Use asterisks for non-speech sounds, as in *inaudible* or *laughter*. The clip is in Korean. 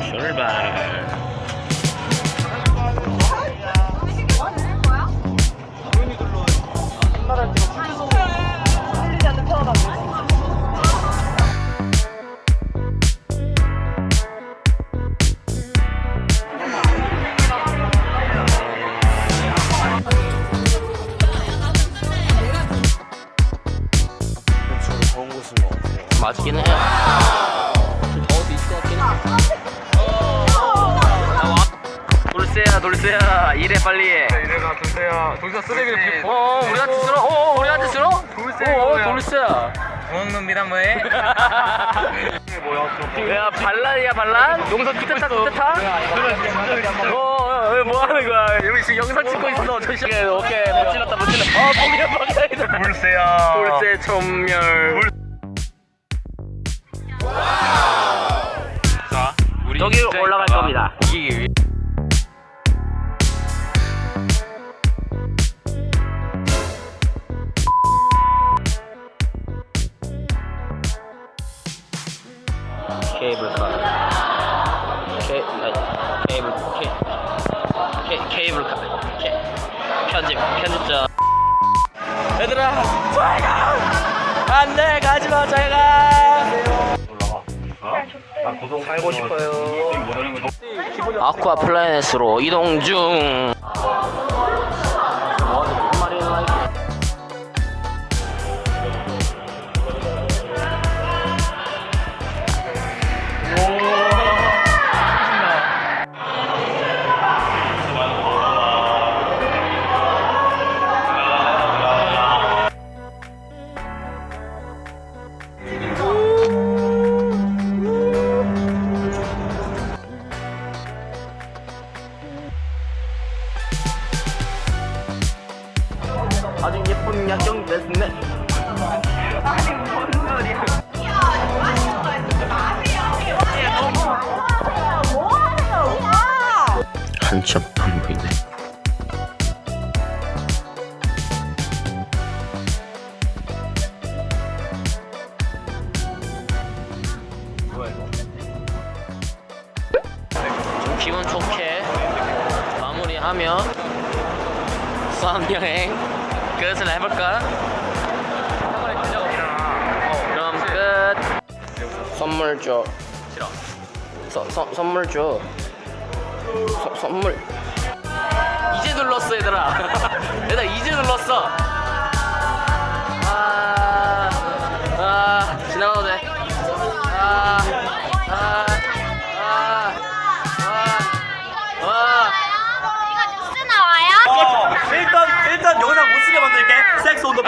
출발. 곳인 것 같아요. 맛있긴 해요. 더워도 있을 것 같긴 해. 돌쇠야 이래 빨리 해. 이래가 돌쇠야 돌쇠 쓰레기를 어 우리한테 쓸어? 어 우리한테 쓸어? 돌쇠 어? 돌쇠야. 고학년 미란 뭐해? *laughs* 뭐야? 야 반란이야 반란? 영상 그때 타 그때 타? 어, 어, 어, 뭐 하는 거야? 여기 지금 영상 찍고 있어. 저 씨. 오케이, 오케이. 못 찔렀다, 못 찔렀다. 어, 공룡 방사이다. 돌쇠야. 돌쇠 천멸. 자, 우리 진짜 올라갈 겁니다. 이기기 위해. 케이블카. 케, 아니, 케이블, 케, 케, 케이블카. 케, 편집, 편집자. 얘들아, 잘가! 안 돼, 가지 마, 잘 가! 살고 싶어요. 아쿠아 플래넷으로 이동 중. 아주 예쁜 야경 됐네. 한참 안 보이네. 좀 기분 좋게 마무리하며 수학여행 끝을 해볼까? 그럼 끝. 선물 줘. 싫어. 서, 서, 선물 줘. 서, 선물. 이제 눌렀어 얘들아. *laughs* 얘들아 이제 눌렀어. 아, 아 지나가도 돼. 아. next on the